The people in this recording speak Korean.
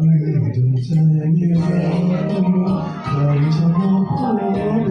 모든 사랑의 마음으로 당장 엎어내